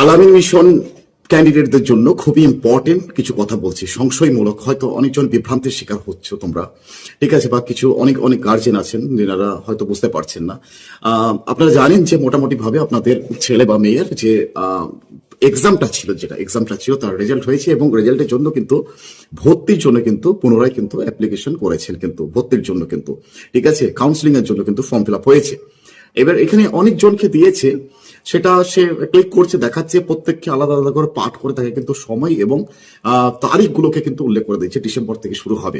আলামিন মিশন ক্যান্ডিডেটদের জন্য খুবই ইম্পর্টেন্ট কিছু কথা বলছি। সংশয়মূলক, হয়তো অনেকজন বিভ্রান্তির শিকার হচ্ছে তোমরা। ঠিক আছে, বা কিছু অনেক অনেক গার্জেন আছেন যারা হয়তো বুঝতে পারছেন না। আপনারা জানেন যে মোটামুটি ভাবে আপনাদের ছেলে বা মেয়ের যে এক্সামটা ছিল যেটা এক্সামটা ছিল, তার রেজাল্ট হয়েছে এবং রেজাল্টের জন্য কিন্তু ভর্তির জন্য কিন্তু, পুনরায় কিন্তু অ্যাপ্লিকেশন করেছেন কিন্তু, ভর্তির জন্য কিন্তু। ঠিক আছে কাউন্সিলিং এর জন্য কিন্তু ফর্ম ফিল আপ হয়েছে। এবার এখানে অনেকজনকে দিয়েছে, সেটা সে ক্লিক করছে, দেখাচ্ছে, প্রত্যেককে আলাদা আলাদা করে পাঠ করে থাকে কিন্তু সময় এবং তারিখগুলোকে কিন্তু উল্লেখ করে দিয়েছে, ডিসেম্বর থেকে শুরু হবে।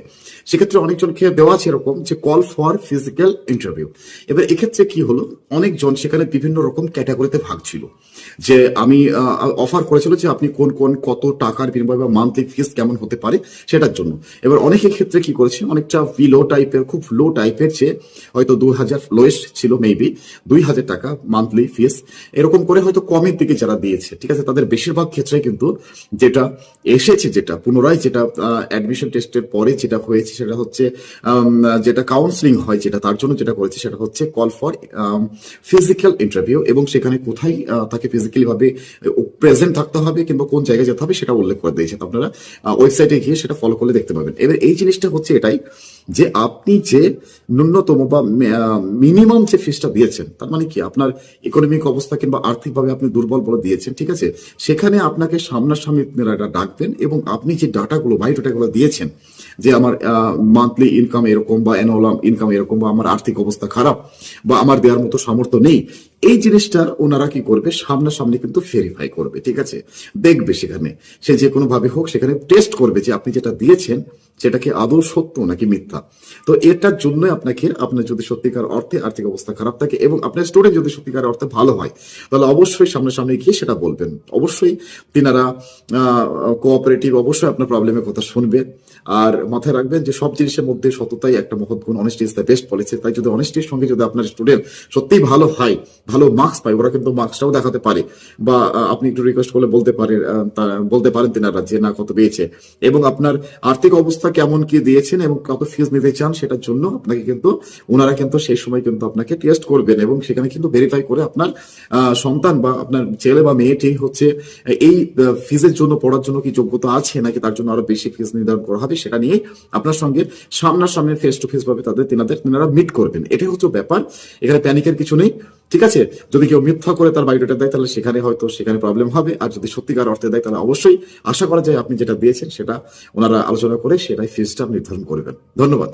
সেক্ষেত্রে অনেকজনকে দেওয়া আছে এরকম যে কল ফর ফিজিক্যাল ইন্টারভিউ এবার এক্ষেত্রে কি হলো? অনেকজন সেখানে বিভিন্ন রকম ক্যাটাগরিতে ভাগ ছিল। যে আমি অফার করেছিল যে আপনি কোন কোন, কত টাকার বিনিময়ে বা মান্থলি ফিস কেমন হতে পারে সেটার জন্য। এবার অনেকের ক্ষেত্রে কি করেছে? অনেকটা ভি লো টাইপের খুব লো টাইপের যে হয়তো দু হাজার লোয়েস্ট ছিল মেবি দুই হাজার টাকা মান্থলি ফিস এরকম করে হয়তো কমের দিকে যারা দিয়েছে, ঠিক আছে, তাদের বেশিরভাগ ক্ষেত্রে কিন্তু যেটা এসেছে, যেটা পুনরায় যেটা অ্যাডমিশন টেস্টের পরে যেটা হয়েছে, সেটা হচ্ছে যেটা কাউন্সিলিং হয়, যেটা তার জন্য যেটা করেছে, সেটা হচ্ছে কল ফর ফিজিক্যাল ইন্টারভিউ এবং সেখানে কোথায় তাকে ফিজিক্যালি ভাবে প্রেজেন্ট থাকতে হবে কিংবা কোন জায়গায় যেতে হবে সেটা উল্লেখ করে দিয়েছে। আপনারা ওয়েবসাইটে গিয়ে সেটা ফলো করলে দেখতে পাবেন। এবার এই জিনিসটা হচ্ছে এটাই যে আপনি যে ন্যূনতম বা মিনিমাম যে ফিসটা দিয়েছেন, তার মানে কি আপনার ইকোনমিক অবস্থা কিংবা আর্থিকভাবে আপনি দুর্বল বলে দিয়েছেন, ঠিক আছে? সেখানে আপনাকে সামনাসামনি আপনারা ডাকবেন এবং আপনি যে ডাটাগুলো বায়োডাটাগুলো দিয়েছেন, যে আমার মান্থলি ইনকাম এরকম বা অ্যানুয়াল ইনকাম এরকম বা আমার আর্থিক অবস্থা খারাপ বা আমার দেওয়ার মতো সামর্থ্য নেই, এই জিনিসটার ওনারা কি করবে? সামনাসামনি কিন্তু ভেরিফাই করবে, ঠিক আছে? দেখবে সেখানে, সে যে কোনোভাবে হোক, সেখানে টেস্ট করবে যে আপনি যেটা দিয়েছেন সেটা কি আদৌ সত্য নাকি মিথ্যা? তো এটার জন্য আপনাকে আপনার যদি সত্যিকার অর্থে আর্থিক অবস্থা খারাপ থাকে এবং আপনার স্টুডেন্ট যদি সত্যিকার অর্থে ভালো হয় তাহলে অবশ্যই সামনাসামনি গিয়ে সেটা বলবেন। অবশ্যই তিনারা কোঅপারেটিভ অবশ্যই আপনার প্রবলেমের কথা শুনবে। আর মাথায় রাখবেন যে সব জিনিসের মধ্যে সততাই একটা মহৎ গুণ। Honesty is the best policy তাই যদি অনেস্টির সঙ্গে যদি আপনার স্টুডেন্ট সত্যিই ভালো হয় ভালো মার্কস পায় ওরা কিন্তু মার্কসটাও দেখাতে পারে বা আপনি একটু রিকোয়েস্ট করলে বলতে আহ, বলতে পারেন তিনারা যে না কত পেয়েছে। এবং আপনার আর্থিক অবস্থা কেমন কি দিয়েছেন এবং কত ফিস নিতে চান সেটার জন্য আপনাকে কিন্তু ওনারা কিন্তু সেই সময় কিন্তু আপনাকে টেস্ট করবেন এবং সেখানে কিন্তু ভেরিফাই করে আপনার সন্তান বা আপনার ছেলে বা মেয়েটি হচ্ছে। এই ফিজের জন্য পড়ার জন্য কি যোগ্যতা আছে নাকি তার জন্য আরও বেশি ফিস নির্ধারণ করা হবে সেটা নিয়ে আপনার সঙ্গে সামনাসামনি ফেস টু ফেস ভাবে তাদের তিনাদের, তিনারা মিট করবেন। এটাই হচ্ছে ব্যাপার। এখানে প্যানিকের কিছু নেই, ঠিক আছে? যদি কেউ মিথ্যা করে তার বায়োডাটা দেয়, তাহলে সেখানে হয়তো, সেখানে প্রবলেম হবে। আর যদি সত্যিকার অর্থে দেয়, তাহলে অবশ্যই আশা করা যায় আপনি যেটা দিয়েছেন সেটা ওনারা আলোচনা করে সেটাই ফিজটা নির্ধারণ করবেন। ধন্যবাদ।